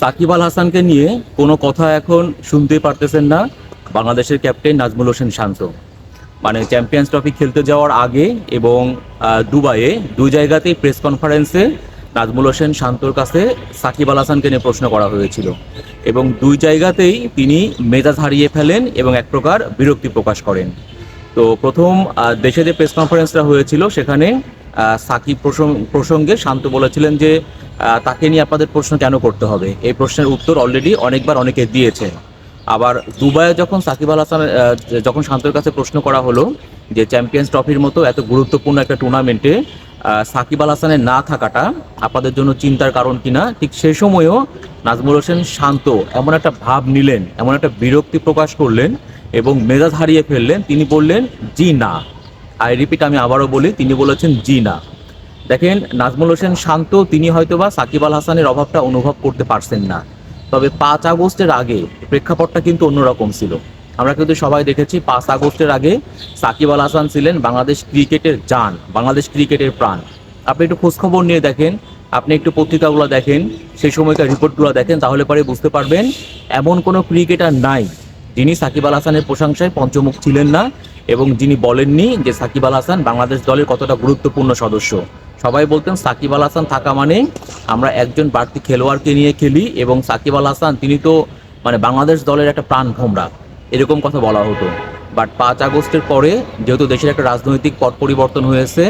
সাকিব আল হাসানকে নিয়ে কোনো কথা এখন শুনতেই পারতেছেন না বাংলাদেশের ক্যাপ্টেন নাজমুল হোসেন শান্ত। মানে চ্যাম্পিয়ন্স ট্রফি খেলতে যাওয়ার আগে এবং দুবাইয়ে দুই জায়গাতেই প্রেস কনফারেন্সে নাজমুল হোসেন শান্তর কাছে সাকিব আল হাসানকে নিয়ে প্রশ্ন করা হয়েছিল এবং দুই জায়গাতেই তিনি মেজাজ হারিয়ে ফেলেন এবং এক প্রকার বিরক্তি প্রকাশ করেন। তো প্রথম দেশে যে প্রেস কনফারেন্সটা হয়েছিল সেখানে সাকিব প্রসং- প্রসঙ্গে শান্ত বলেছিলেন যে তাকে নিয়ে আপনাদের প্রশ্ন কেন করতে হবে? এই প্রশ্নের উত্তর অলরেডি অনেকবার অনেকে দিয়েছে আবার দুবাইয়ে যখন সাকিব আল হাসান যখন শান্তর কাছে প্রশ্ন করা হলো যে চ্যাম্পিয়ন্স ট্রফির মতো এত গুরুত্বপূর্ণ একটা টুর্নামেন্টে সাকিব আল হাসানের না থাকাটা আপনাদের জন্য চিন্তার কারণ কিনা, ঠিক সেই সময়ও নাজমুল হোসেন শান্ত এমন একটা ভাব নিলেন, এমন একটা বিরক্তি প্রকাশ করলেন এবং মেজাজ হারিয়ে ফেললেন। তিনি বললেন, জি না। আই রিপিট আমি আবারও বলি, তিনি বলেছেন জি না দেখেন, নাজমুল হোসেন শান্ত, তিনি হয়তোবা সাকিব আল হাসানের অভাবটা অনুভব করতে পারছেন না। তবে পাঁচ আগস্টের আগে প্রেক্ষাপটটা কিন্তু অন্যরকম ছিল। আমরা কিন্তু সবাই দেখেছি, পাঁচ আগস্টের আগে সাকিব আল হাসান ছিলেন বাংলাদেশ ক্রিকেটের যান বাংলাদেশ ক্রিকেটের প্রাণ। আপনি একটু খোঁজখবর নিয়ে দেখেন, আপনি একটু পত্রিকাগুলো দেখেন, সেই সময়কার রিপোর্টগুলো দেখেন, তাহলে পরে বুঝতে পারবেন, এমন কোনো ক্রিকেটার নাই যিনি সাকিব আল হাসানের প্রশংসায় পঞ্চমুখ ছিলেন না এবং যিনি বলেননি যে সাকিব আল হাসান বাংলাদেশ দলের কতটা গুরুত্বপূর্ণ সদস্য। সবাই বলতেন সাকিব আল হাসান থাকা মানে আমরা একজন বাড়তি খেলোয়াড়কে নিয়ে খেলি এবং সাকিব আল হাসান, তিনি তো মানে বাংলাদেশ দলের একটা প্রাণ ভোমরা। এরকম কথা বলা হতো। বাট পাঁচ আগস্টের পরে যেহেতু দেশের একটা রাজনৈতিক পট পরিবর্তন হয়েছে,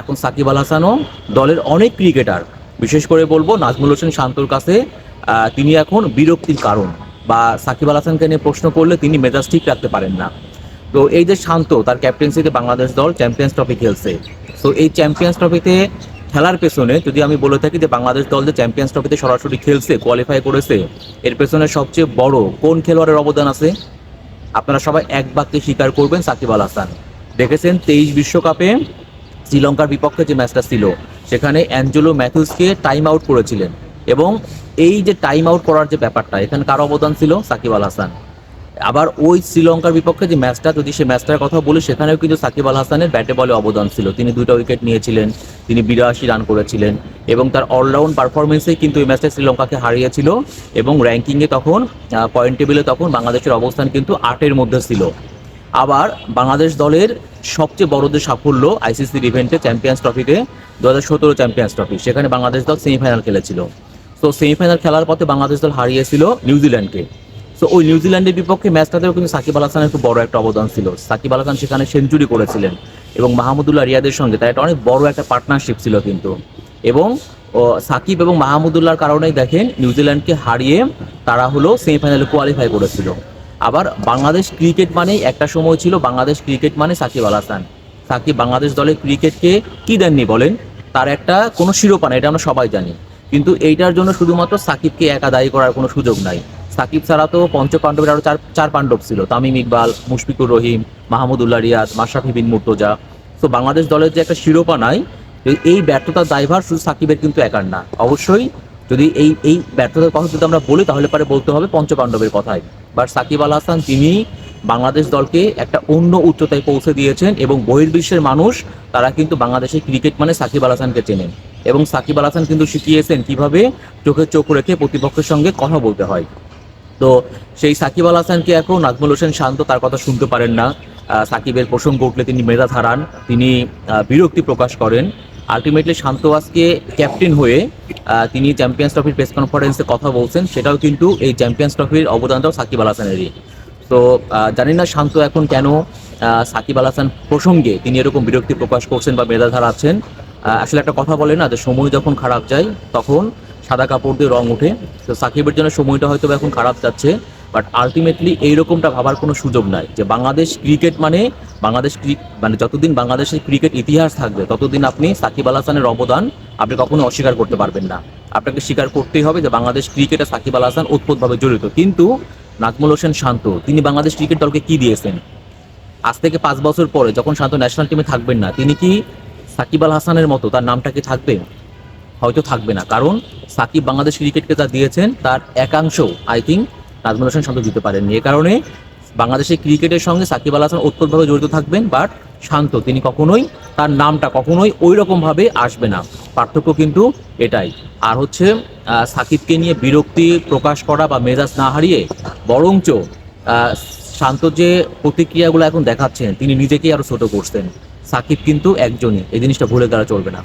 এখন সাকিব আল হাসানও দলের অনেক ক্রিকেটার। বিশেষ করে বলব নাজমুল হোসেন শান্তর কাছে তিনি এখন বিরক্তির কারণ। বা সাকিব আল হাসানকে নিয়ে প্রশ্ন করলে তিনি মেজাজ ঠিক রাখতে পারেন না। তো এই যে শান্ত, তার ক্যাপ্টেন্সিতে বাংলাদেশ দল চ্যাম্পিয়ন্স ট্রফি খেলছে। তো এই চ্যাম্পিয়ন্স ট্রফিতে খেলার পেছনে যদি আমি বলে থাকি যে বাংলাদেশ দল যে চ্যাম্পিয়ন্স ট্রফিতে সরাসরি খেলছে কোয়ালিফাই করেছে, এর পেছনে সবচেয়ে বড় কোন খেলোয়াড়ের অবদান আছে? আপনারা সবাই এক বাক্যে স্বীকার করবেন সাকিব আল হাসান। দেখেছেন তেইশ বিশ্বকাপে শ্রীলঙ্কার বিপক্ষে যে ম্যাচটা ছিল, সেখানে অ্যাঞ্জেলো ম্যাথুসকে টাইম আউট করেছিলেন। এবং এই যে টাইম আউট করার যে ব্যাপারটা, এখানে কার অবদান ছিল? সাকিব আল হাসান। আবার ওই শ্রীলঙ্কার বিপক্ষে যে ম্যাচটা, যদি সে ম্যাচটার কথা বলি, সেখানেও কিন্তু সাকিব আল হাসানের ব্যাটে বলে অবদান ছিল। তিনি দুইটা উইকেট নিয়েছিলেন, তিনি বিরাশি রান করেছিলেন এবং তার অলরাউন্ড পারফরমেন্সেই কিন্তু এই ম্যাচটা শ্রীলঙ্কাকে হারিয়েছিল এবং র্যাঙ্কিংয়ে তখন পয়েন্ট টেবিলে তখন বাংলাদেশের অবস্থান কিন্তু আটের মধ্যে ছিল। আবার বাংলাদেশ দলের সবচেয়ে বড় যে সাফল্য আইসিসির ইভেন্টে চ্যাম্পিয়ন্স ট্রফিতে দু হাজার সতেরো চ্যাম্পিয়ন্স ট্রফি সেখানে বাংলাদেশ দল সেমিফাইনাল খেলেছিল। তো সেমিফাইনাল খেলার পথে বাংলাদেশ দল হারিয়েছিল নিউজিল্যান্ডকে তো ওই নিউজিল্যান্ডের বিপক্ষে ম্যাচটাতেও কিন্তু সাকিব আল হাসানের খুব বড় একটা অবদান ছিল। সাকিব আল হাসান সেখানে সেঞ্চুরি করেছিলেন এবং মাহমুদুল্লাহ রিয়াদের সঙ্গে। তার একটা অনেক বড় একটা পার্টনারশিপ ছিল কিন্তু। এবং সাকিব এবং মাহমুদুল্লাহর কারণেই দেখেন নিউজিল্যান্ডকে হারিয়ে তারা হলো সেমিফাইনালে কোয়ালিফাই করেছিল। আবার বাংলাদেশ ক্রিকেট মানেই একটা সময় ছিল বাংলাদেশ ক্রিকেট মানে সাকিব আল হাসান। সাকিব বাংলাদেশ দলের ক্রিকেটকে কি দেননি বলেন? তার একটা কোনো শিরোপা না এটা আমরা সবাই জানি। কিন্তু এইটার জন্য শুধুমাত্র সাকিবকে একা দায়ী করার কোনো সুযোগ নাই। সাকিব ছাড়া তো পঞ্চ পাণ্ডবের আরও চার চার পাণ্ডব ছিল, তামিম ইকবাল, মুশফিকুর রহিম, মাহমুদুল্লাহ রিয়াদ, মাশরাফি বিন মুর্তজা। তো বাংলাদেশ দলের যে একটা শিরোপা নাই এই ব্যর্থতার দায়ভার শুধু সাকিবের কিন্তু একার না। অবশ্যই যদি এই এই ব্যর্থতার কথা যদি আমরা বলি, তাহলে পরে বলতে হবে পঞ্চপাণ্ডবের কথাই। বাট সাকিব আল হাসান তিনি বাংলাদেশ দলকে একটা অন্য উচ্চতায় পৌঁছে দিয়েছেন এবং বহির্বিশ্বের মানুষ, তারা কিন্তু বাংলাদেশের ক্রিকেট মানে সাকিব আল হাসানকে চেনেন। এবং সাকিব আল হাসান কিন্তু শিখিয়েছেন কীভাবে চোখে চোখ রেখে প্রতিপক্ষের সঙ্গে কথা বলতে হয়। তো সেই সাকিব আল হাসানকে এখন নাজমুল হোসেন শান্ত তার কথা শুনতে পারেন না। সাকিবের প্রসঙ্গ উঠলে তিনি মেজাজ হারান তিনি বিরক্তি প্রকাশ করেন। আলটিমেটলি শান্ত আজকে ক্যাপ্টেন হয়ে তিনি চ্যাম্পিয়ন্স ট্রফির প্রেস কনফারেন্সে কথা বলছেন, সেটাও কিন্তু এই চ্যাম্পিয়ন্স ট্রফির অবদানটাও সাকিব আল হাসানেরই। তো জানি না শান্ত এখন কেন সাকিব আল হাসান প্রসঙ্গে তিনি এরকম বিরক্তি প্রকাশ করছেন বা মেজাজ হারাচ্ছেন আসলে একটা কথা বলে না যে সময় যখন খারাপ যায়, তখন সাদা কাপড় দিয়ে রং ওঠে। তো সাকিবের জন্য সময়টা হয়তো এখন খারাপ যাচ্ছে বাট আলটিমেটলি এইরকমটা ভাবার কোনো সুযোগ নাই যে বাংলাদেশ ক্রিকেট মানে বাংলাদেশ মানে যতদিন বাংলাদেশের ক্রিকেট ইতিহাস থাকবে, ততদিন আপনি সাকিব আল হাসানের অবদান আপনি কখনো অস্বীকার করতে পারবেন না। আপনাকে স্বীকার করতেই হবে যে বাংলাদেশ ক্রিকেটে সাকিব আল হাসান ওতপ্রোতভাবে জড়িত। কিন্তু নাজমুল হোসেন শান্ত, তিনি বাংলাদেশ ক্রিকেট দলকে কি দিয়েছেন? আজ থেকে পাঁচ বছর পরে যখন শান্ত ন্যাশনাল টিমে থাকবেন না, তিনি কি সাকিব আল হাসানের মতো তার নামটা কি থাকবে? হয়তো থাকবে না। কারণ সাকিব বাংলাদেশ ক্রিকেটকে যা দিয়েছেন, তার একাংশ আই থিঙ্ক নাজমুল হোসেন শান্ত দিতে পারেননি। এ কারণে বাংলাদেশের ক্রিকেটের সঙ্গে সাকিব আল হাসান অত্যন্তভাবে জড়িত থাকবেন বাট শান্ত। তিনি কখনোই তার নামটা কখনোই ওই রকমভাবে আসবে না। পার্থক্য কিন্তু এটাই। আর হচ্ছে সাকিবকে নিয়ে বিরক্তি প্রকাশ করা বা মেজাজ না হারিয়ে বরঞ্চ শান্ত যে প্রতিক্রিয়াগুলো এখন দেখাচ্ছেন, তিনি নিজেকেই আরও ছোট করছেন। সাকিব কিন্তু একজনই। এই জিনিসটা ভুলে দেওয়া চলবে না।